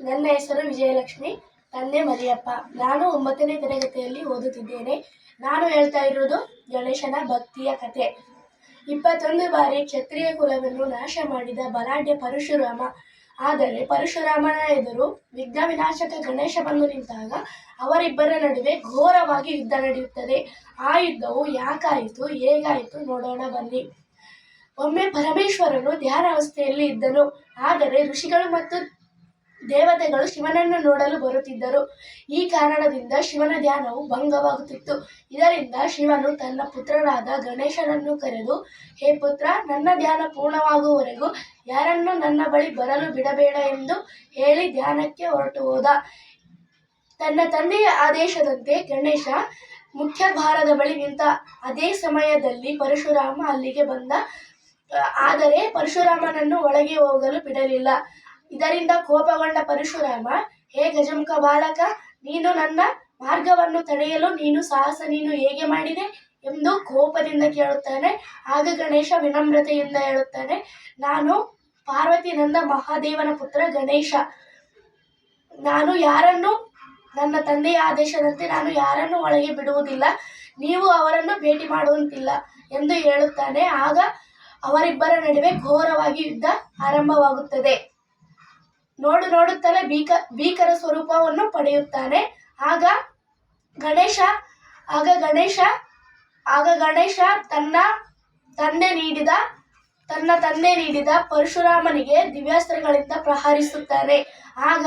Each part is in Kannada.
ನನ್ನ ಹೆಸರು ವಿಜಯಲಕ್ಷ್ಮಿ, ತಂದೆ ಮರಿಯಪ್ಪ. ನಾನು ಒಂಬತ್ತನೇ ತರಗತಿಯಲ್ಲಿ ಓದುತ್ತಿದ್ದೇನೆ. ನಾನು ಹೇಳ್ತಾ ಇರೋದು ಗಣೇಶನ ಭಕ್ತಿಯ ಕತೆ. ಇಪ್ಪತ್ತೊಂದು ಬಾರಿ ಕ್ಷತ್ರಿಯ ಕುಲವನ್ನು ನಾಶ ಮಾಡಿದ ಬಲಾಢ್ಯ ಪರಶುರಾಮ. ಆದರೆ ಪರಶುರಾಮನ ಎದುರು ವಿಘ್ನ ವಿನಾಶಕ ಗಣೇಶ ಬಂದು ನಿಂತಾಗ ಅವರಿಬ್ಬರ ನಡುವೆ ಘೋರವಾಗಿ ಯುದ್ಧ ನಡೆಯುತ್ತದೆ. ಆ ಯುದ್ಧವು ಯಾಕಾಯಿತು, ಹೇಗಾಯಿತು ನೋಡೋಣ ಬನ್ನಿ. ಒಮ್ಮೆ ಪರಮೇಶ್ವರನು ಧ್ಯಾನಾವಸ್ಥೆಯಲ್ಲಿ ಇದ್ದನು. ಆದರೆ ಋಷಿಗಳು ಮತ್ತು ದೇವತೆಗಳು ಶಿವನನ್ನು ನೋಡಲು ಬರುತ್ತಿದ್ದರು. ಈ ಕಾರಣದಿಂದ ಶಿವನ ಧ್ಯಾನವು ಭಂಗವಾಗುತ್ತಿತ್ತು. ಇದರಿಂದ ಶಿವನು ತನ್ನ ಪುತ್ರರಾದ ಗಣೇಶನನ್ನು ಕರೆದು, ಹೇ ಪುತ್ರ, ನನ್ನ ಧ್ಯಾನ ಪೂರ್ಣವಾಗುವವರೆಗೂ ಯಾರನ್ನು ನನ್ನ ಬಳಿ ಬರಲು ಬಿಡಬೇಡ ಎಂದು ಹೇಳಿ ಧ್ಯಾನಕ್ಕೆ ಹೊರಟು ಹೋದ. ತನ್ನ ತಂದೆಯ ಆದೇಶದಂತೆ ಗಣೇಶ ಮುಖ್ಯ ಭಾರದ ಬಳಿ ನಿಂತ ಅದೇ ಸಮಯದಲ್ಲಿ ಪರಶುರಾಮ ಅಲ್ಲಿಗೆ ಬಂದ. ಆದರೆ ಪರಶುರಾಮನನ್ನು ಒಳಗೆ ಹೋಗಲು ಬಿಡಲಿಲ್ಲ. ಇದರಿಂದ ಕೋಪಗೊಂಡ ಪರಶುರಾಮ, ಹೇ ಗಜಮುಖ ಬಾಲಕ, ನೀನು ನನ್ನ ಮಾರ್ಗವನ್ನು ತಡೆಯಲು ನೀನು ಸಾಹಸ ನೀನು ಹೇಗೆ ಮಾಡಿದೆ? ಎಂದು ಕೋಪದಿಂದ ಕೇಳುತ್ತಾನೆ. ಆಗ ಗಣೇಶ ವಿನಮ್ರತೆಯಿಂದ ಹೇಳುತ್ತಾನೆ, ನಾನು ಪಾರ್ವತಿ ನಂದ ಮಹಾದೇವನ ಪುತ್ರ ಗಣೇಶ. ನಾನು ಯಾರನ್ನು, ನನ್ನ ತಂದೆಯ ಆದೇಶದಂತೆ ನಾನು ಯಾರನ್ನು ಒಳಗೆ ಬಿಡುವುದಿಲ್ಲ. ನೀವು ಅವರನ್ನು ಭೇಟಿ ಮಾಡುವಂತಿಲ್ಲ ಎಂದು ಹೇಳುತ್ತಾನೆ. ಆಗ ಅವರಿಬ್ಬರ ನಡುವೆ ಘೋರವಾಗಿ ಯುದ್ಧ ಆರಂಭವಾಗುತ್ತದೆ. ನೋಡು ನೋಡುತ್ತಲೇ ಭೀಕ, ಭೀಕರ ಸ್ವರೂಪವನ್ನು ಪಡೆಯುತ್ತಾನೆ. ಆಗ ಗಣೇಶ ಆಗ ಗಣೇಶ ಆಗ ಗಣೇಶ ತನ್ನ ತಂದೆ ನೀಡಿದ, ತನ್ನ ತಂದೆ ನೀಡಿದ ಪರಶುರಾಮನಿಗೆ ದಿವ್ಯಾಸ್ತ್ರಗಳಿಂದ ಪ್ರಹರಿಸುತ್ತಾನೆ. ಆಗ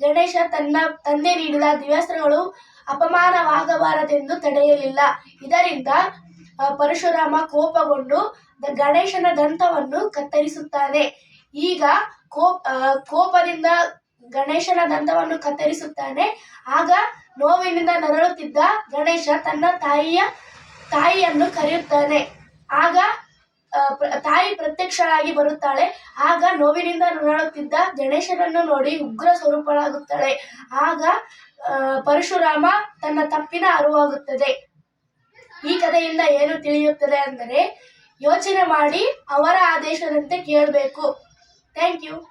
ಗಣೇಶ ತನ್ನ ತಂದೆ ನೀಡಿದ ದಿವ್ಯಾಸ್ತ್ರಗಳು ಅಪಮಾನವಾಗಬಾರದೆಂದು ತಡೆಯಲಿಲ್ಲ. ಇದರಿಂದ ಪರಶುರಾಮ ಕೋಪಗೊಂಡು ಗಣೇಶನ ದಂತವನ್ನು ಕತ್ತರಿಸುತ್ತಾನೆ. ಈಗ ಕೋಪ ಕೋಪದಿಂದ ಗಣೇಶನ ದಂತವನ್ನು ಕತ್ತರಿಸುತ್ತಾನೆ. ಆಗ ನೋವಿನಿಂದ ನರಳುತ್ತಿದ್ದ ಗಣೇಶ ತನ್ನ ತಾಯಿಯ, ತಾಯಿಯನ್ನು ಕರೆಯುತ್ತಾನೆ. ಆಗ ತಾಯಿ ಪ್ರತ್ಯಕ್ಷಳಾಗಿ ಬರುತ್ತಾಳೆ. ಆಗ ನೋವಿನಿಂದ ನರಳುತ್ತಿದ್ದ ಗಣೇಶನನ್ನು ನೋಡಿ ಉಗ್ರ ಸ್ವರೂಪಳಾಗುತ್ತಾಳೆ. ಆಗ ಪರಶುರಾಮ ತನ್ನ ತಪ್ಪಿನ ಅರಿವಾಗುತ್ತದೆ. ಈ ಕಥೆಯಿಂದ ಏನು ತಿಳಿಯುತ್ತದೆ ಅಂದರೆ ಯೋಚನೆ ಮಾಡಿ ಅವರ ಆದೇಶದಂತೆ ಕೇಳಬೇಕು. Thank you.